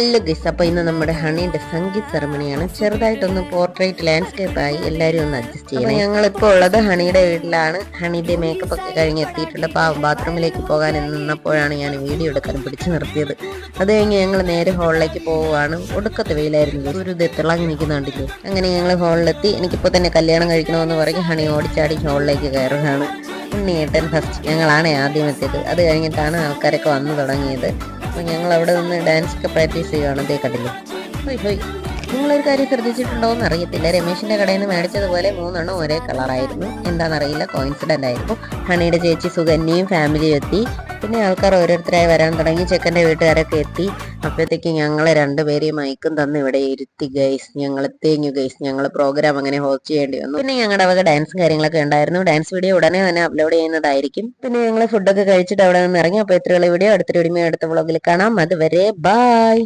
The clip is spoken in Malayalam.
ഹലോ ഗൈസ് അപ്പോൾ ഇന്ന് നമ്മുടെ ഹണിയുടെ സംഗീത് സെറമണിയാണ് ചെറുതായിട്ടൊന്ന് പോർട്രേറ്റ് ലാൻഡ്സ്കേപ്പ് ആയി എല്ലാവരും ഒന്ന് അഡ്ജസ്റ്റ് ചെയ്യണം. ഞങ്ങൾ ഇപ്പോൾ ഉള്ളത് ഹണിയുടെ വീട്ടിലാണ്. ഹണിയുടെ മേക്കപ്പ് ഒക്കെ കഴിഞ്ഞ് എത്തിയിട്ടുണ്ട്. പാവം ബാത്റൂമിലേക്ക് പോകാൻ നിന്നപ്പോഴാണ് ഞാൻ വീഡിയോ എടുക്കാൻ പിടിച്ചു നിർത്തിയത്. അത് കഴിഞ്ഞ് ഞങ്ങൾ നേരെ ഹാളിലേക്ക് പോവുകയാണ്. ഒടുക്കത്തെ വെയിലായിരുന്നു ഒരു ഇത് തിളങ്ങി നിൽക്കുന്നുണ്ടല്ലോ അങ്ങനെ ഞങ്ങൾ ഹോളിലെത്തി എനിക്കിപ്പോൾ തന്നെ കല്യാണം കഴിക്കണമെന്ന് പറഞ്ഞ് ഹണി ഓടിച്ചാടി ഹാളിലേക്ക് കയറുകയാണ്. ഉണ്ണിയേട്ടൻ ഫസ്റ്റ് ഞങ്ങളാണ് ആദ്യം എത്തിയത്. അത് കഴിഞ്ഞിട്ടാണ് ആൾക്കാരൊക്കെ വന്നു തുടങ്ങിയത്. അപ്പോൾ ഞങ്ങൾ അവിടെ നിന്ന് ഡാൻസ് ഒക്കെ പ്രാക്ടീസ് ചെയ്യുകയാണ് അതേ കണ്ടില്ലേ? ഹോയ് ഹോയ്. നിങ്ങളൊരു കാര്യം ശ്രദ്ധിച്ചിട്ടുണ്ടോ എന്ന് അറിയത്തില്ല. രമേശിന്റെ കടയിൽ നിന്ന് മേടിച്ചതുപോലെ മൂന്നെണ്ണം ഒരേ കളറായിരുന്നു എന്താണെന്നറിയില്ല. കോയിൻസിഡന്റ് ആയിരുന്നു. ഹണിയുടെ ചേച്ചി സുകന്യയും ഫാമിലിയും എത്തി. പിന്നെ ആൾക്കാർ ഓരോരുത്തരായി വരാൻ തുടങ്ങി. ചെക്കന്റെ വീട്ടുകാരൊക്കെ എത്തി. അപ്പോഴത്തേക്ക് ഞങ്ങൾ രണ്ടുപേരെയും മയക്കും തന്ന് ഇവിടെ ഇരുത്തി ഗൈസ് ഞങ്ങൾ തേഞ്ഞു ഗൈസ് ഞങ്ങൾ പ്രോഗ്രാം അങ്ങനെ ഹോസ്റ്റ് ചെയ്യേണ്ടി വന്നു. പിന്നെ ഞങ്ങളുടെ വക ഡാൻസും കാര്യങ്ങളൊക്കെ ഉണ്ടായിരുന്നു. ഡാൻസ് വീഡിയോ ഉടനെ തന്നെ അപ്ലോഡ് ചെയ്യുന്നതായിരിക്കും. പിന്നെ ഞങ്ങൾ ഫുഡൊക്കെ കഴിച്ചിട്ട് അവിടെ നിന്ന് ഇറങ്ങി. അപ്പോൾ ഇത്രയുള്ള വീഡിയോ അടുത്തൊരു വീഡിയോ അടുത്ത വ്ളോഗിൽ കാണാം. അതുവരെ ബൈ